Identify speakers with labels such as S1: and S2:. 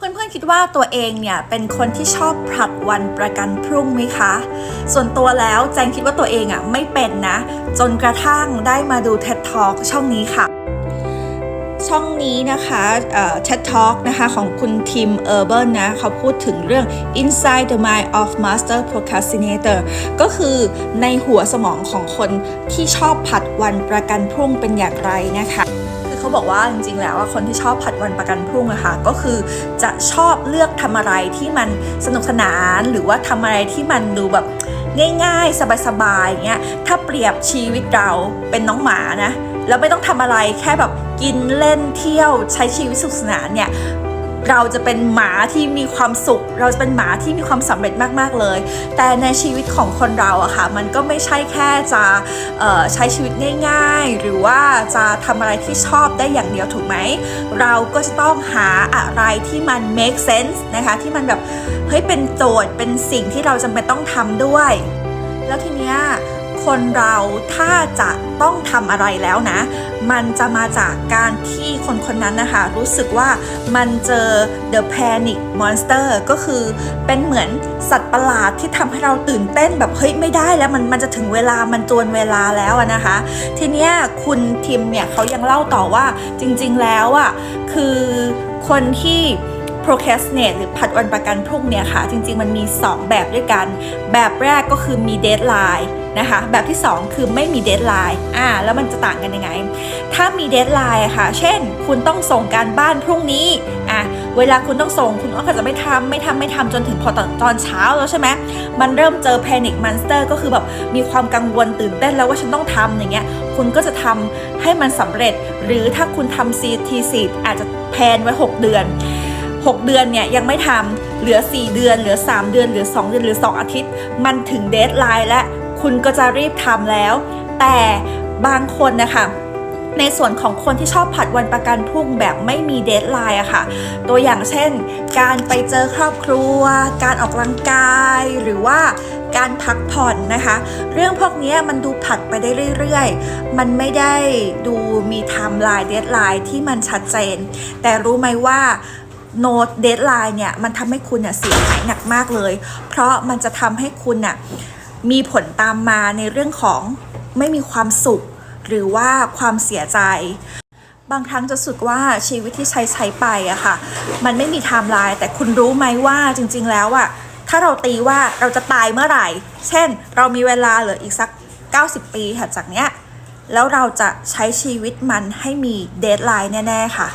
S1: เพื่อนๆคิดว่าตัวเองเนี่ยเป็นคนที่ชอบผลัดวันประกันพรุ่งไหมคะ ส่วนตัวแล้วแจงคิดว่าตัวเองอะไม่เป็นนะ จนกระทั่งได้มาดู TED Talk ช่องนี้ค่ะ ช่องนี้นะคะเอ่อ TED Talk นะคะของคุณทิมเออร์เบิร์นนะ เขาพูดถึงเรื่อง Inside the Mind of Master Procrastinator ก็คือในหัวสมองของคนที่ชอบผัดวันประกันพรุ่งเป็นอย่างไรนะคะ เขาบอกว่าจริงๆแล้วว่าคนที่ชอบผัดวันประกันพรุ่งอะค่ะก็คือจะชอบเลือกทำอะไรที่มันสนุกสนานหรือว่าทำอะไรที่มันดูแบบง่ายๆ สบายๆอย่างเงี้ยถ้าเปรียบชีวิตเราเป็นน้องหมานะแล้วไม่ต้องทำอะไรแค่แบบกินเล่นเที่ยวใช้ชีวิตสนุกสนานเนี่ย เราจะเป็นหมาที่มีความสุข เราจะเป็นหมาที่มีความสำเร็จมากๆเลย แต่ในชีวิตของคนเราอะค่ะมันก็ไม่ใช่แค่จะใช้ชีวิตง่าย ๆ หรือว่าจะทำอะไรที่ชอบได้อย่างเดียวถูกไหม เราก็จะต้องหาอะไรที่มัน make sense นะคะที่มันแบบเฮ้ยเป็นโจทย์เป็นสิ่งที่เราจำเป็นต้องทำด้วย แล้วทีเนี้ย คนเราถ้าจะต้องทำอะไรแล้วนะ มันจะมาจากการที่คนคนนั้นนะคะ รู้สึกว่ามันเจอ the panic monster ก็คือเป็นเหมือนสัตว์ประหลาดที่ทำให้เราตื่นเต้นแบบเฮ้ยไม่ได้แล้วมันมันจะถึงเวลามันจวนเวลาแล้วนะคะ ทีเนี้ยคุณทิมเนี่ยเขายังเล่าต่อว่าจริงๆแล้วอะคือคนที่ procrastinate หรือผัดวันประกันพรุ่งเนี่ยค่ะ จริง ๆ มันมี 2 แบบด้วยกัน แบบแรกก็คือมี deadline นะคะ แบบที่ 2 คือไม่มี deadline อ่าแล้วมันจะต่างกันยังไง ถ้ามี deadline ะค่ะ เช่น คุณต้องส่งการบ้านพรุ่งนี้อะเวลาคุณต้องส่งคุณก็อาจจะไม่ทำไม่ทำไม่ทำจนถึงพอตอนตอนเช้าแล้วใช่ไหมมันเริ่มเจอ panic monster ก็คือแบบมีความกังวลตื่นเต้นแล้วว่าฉันต้องทำอย่างเงี้ยคุณก็จะทำให้มันสำเร็จ หรือถ้าคุณทำ CT4 อาจจะแพนไว้ 6 เดือน 6 เดือนเนี่ยยังไม่ทำเหลือ 4 เดือน เหลือ 3 เดือนเหลือ 2 เดือนหรือ 2 อาทิตย์ มันถึงเดทไลน์และคุณก็จะรีบทำแล้ว แต่บางคนนะคะในส่วนของคนที่ชอบผัดวันประกันพรุ่งแบบไม่มีเดทไลน์อะค่ะ ตัวอย่างเช่น การไปเจอครอบครัว การออกกำลังกาย หรือว่าการพักผ่อนนะคะ เรื่องพวกนี้มันดูผัดไปได้เรื่อยๆ มันไม่ได้ดูมีไทม์ไลน์เดทไลน์ที่มันชัดเจน แต่รู้ไหมว่า โน้ตเดทไลน์เนี่ยมันทำให้คุณเนี่ยเสียหายหนักมากเลย เพราะมันจะทำให้คุณน่ะมีผลตามมาในเรื่องของไม่มีความสุข หรือว่าความเสียใจ บางครั้งจะสึกว่าชีวิตที่ใช้ใช้ไปอะค่ะ มันไม่มีไทม์ไลน์แต่คุณรู้ไหมว่าจริง ๆ แล้วอะถ้าเราตีว่าเราจะตายเมื่อไหร่ เช่น เรามีเวลาเหลืออีกสัก 90 ปีถัดจากเนี้ยแล้วเราจะใช้ชีวิตมันให้มีเดทไลน์แน่ ๆ ค่ะ